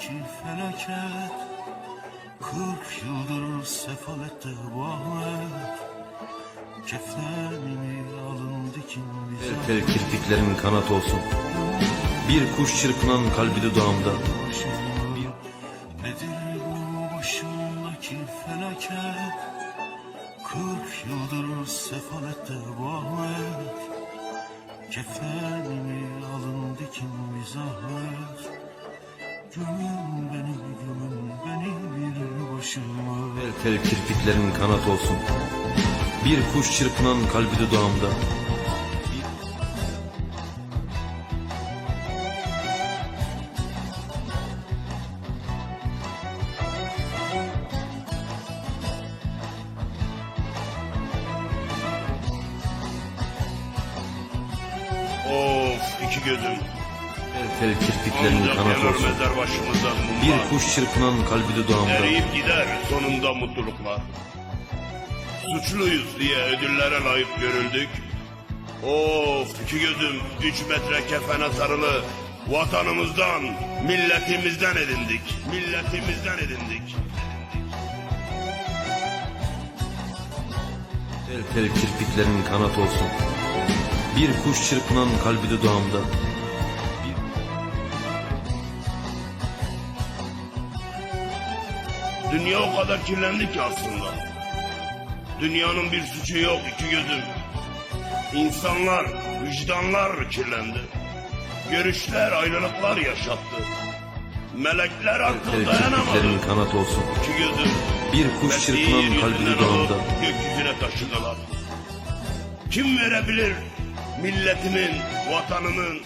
başımdaki felaket Kırk yıldır sefalette bu Ahmet. Kefenimi alın dikin bize. Tel kirpiklerin kanat olsun. Bir kuş çırpınan kalbi dudağımda. Nedir bu başımdaki felaket? Kırk yıldır sefalette bu Ahmet. Kefenimi alın dikin bir zahmet Gömün beni tel kirpiklerin kanat olsun. Bir kuş çırpınan kalbi dudağımda. Of iki gözüm. Tel kirpiklerin kanat olsun. Bir kuş çırpınan kalbi dudağımda. Eriyip gider sonunda mutluluklar. Suçluyuz diye ödüllere layık görüldük. Of iki gözüm üç metre kefene sarılı vatanımızdan, milletimizden edindik. Milletimizden edindik. Tel tel kirpiklerin kanat olsun. Bir kuş çırpınan kalbi dudağımda. Dünya o kadar kirlendi ki aslında. Dünyanın bir suçu yok iki gözüm. İnsanlar, vicdanlar kirlendi. Görüşler, ayrılıklar yaşattı. Melekler artık kirpiklerin dayanamadı. kanat olsun. İki gözüm. Bir kuş çırpınan kalbi yeryüzünden dudağımda. alıp Gökyüzüne taşıdılar. Kim verebilir milletimin, vatanımın